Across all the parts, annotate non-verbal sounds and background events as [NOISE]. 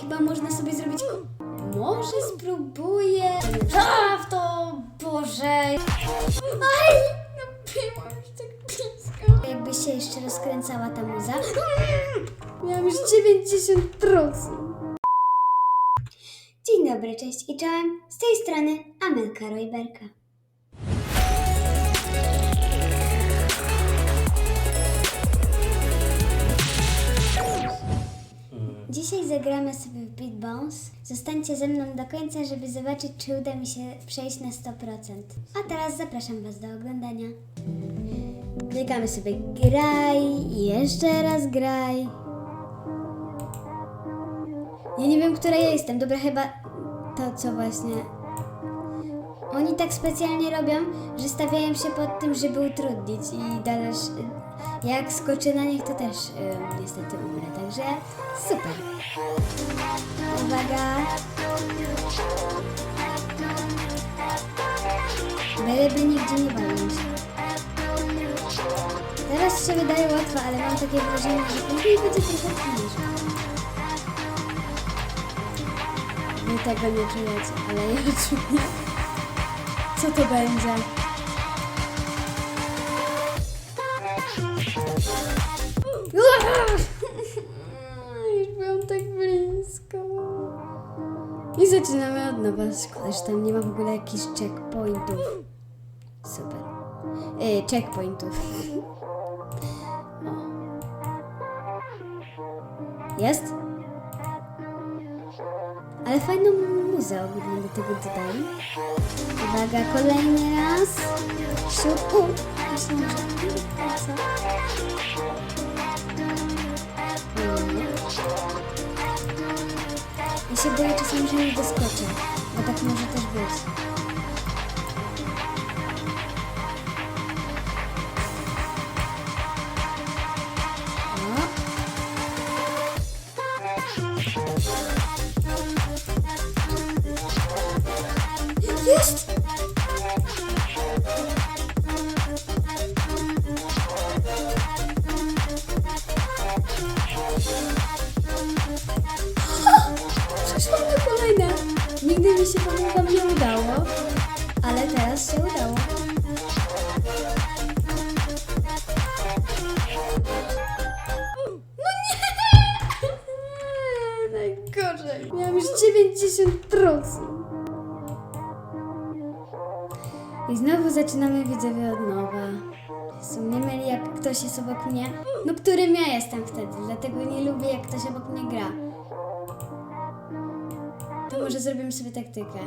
Chyba można sobie zrobić... Może spróbuję... A, w to... Boże... Aj! Napiłam już tak blisko. Jakby się jeszcze rozkręcała ta muza. Miałam już 90%. Dzień dobry, cześć i czołem. Z tej strony Amelka Rojberka. Dzisiaj zagramy sobie w Beat Bones. Zostańcie ze mną do końca, żeby zobaczyć, czy uda mi się przejść na 100%. A teraz zapraszam Was do oglądania. Klikamy sobie graj i jeszcze raz graj. Ja nie wiem, która ja jestem. Dobra, chyba to, co właśnie. Oni tak specjalnie robią, że stawiają się pod tym, żeby utrudnić i dalej. Jak skoczę na nich, to też y, niestety umrę. Także super. Uwaga. Byleby nigdzie nie bawić. Teraz się wydaje łatwo, ale mam takie wrażenie, że później będzie trochę trudniejsze. Wy tego nie czujecie, ale ja czuję. Co to będzie? Już byłam tak blisko. I zaczynamy od nowa. Szkoda, że tam nie ma w ogóle jakichś checkpointów. Super. Yy, checkpointów. [LAUGHS] Jest? Ale fajną muzę ogólnie do tego dodali. Uwaga, kolejny raz. Siup. Ja się boję czasami, że nie doskoczę, bo tak może Jest! Przeszłam na kolejne. Nigdy mi się pamiętam nie udało, ale teraz się udało. No! [LAUGHS] Najgorzej. Miałam już 90%. I znowu zaczynamy widzowie od nowa. Jezu, nie myli jak ktoś jest obok mnie. No którym ja jestem wtedy, dlatego nie lubię jak ktoś obok mnie gra. To może zrobimy sobie taktykę.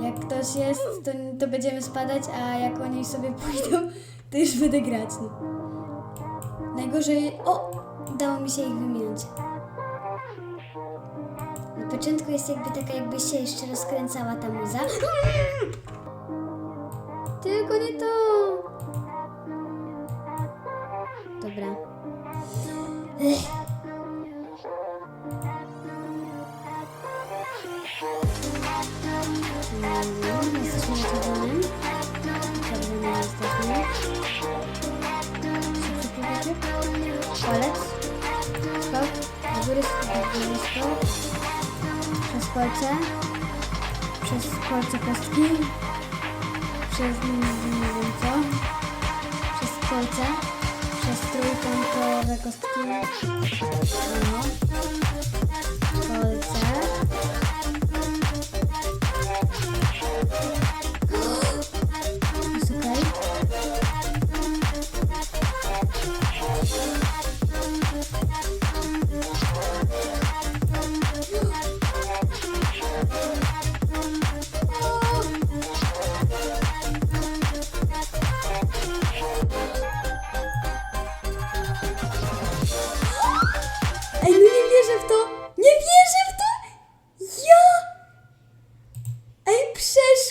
Jak ktoś jest, to, to będziemy spadać, a jak oni sobie pójdą, [LAUGHS] to już będę grać. Najgorzej... O! Udało mi się ich wyminąć. Na początku jest jakby taka, jakby się jeszcze rozkręcała ta muza. Tylko nie to. Dobra. Ech. Jesteśmy na czerwonym. Czerwonym jesteśmy. Palec. Skok. Do góry skok. Przez kolce. Przez kolce kostki przez nie wiem co, przez kolce, przez trójkątowe kostki, no, kolce.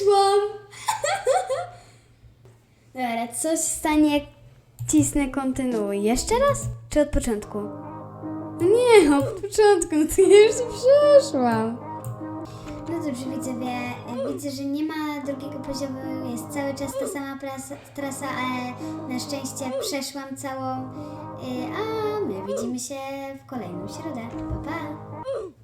Przeszłam! [LAUGHS] Dobra, coś stanie jak cisnę kontynuuj. Jeszcze raz? Czy od początku? No nie, od początku, no to już przeszłam. No dobrze, widzowie, widzę, że nie ma drugiego poziomu, jest cały czas ta sama prasa, trasa, ale na szczęście przeszłam całą, y, a my widzimy się w kolejną środę. Pa, pa!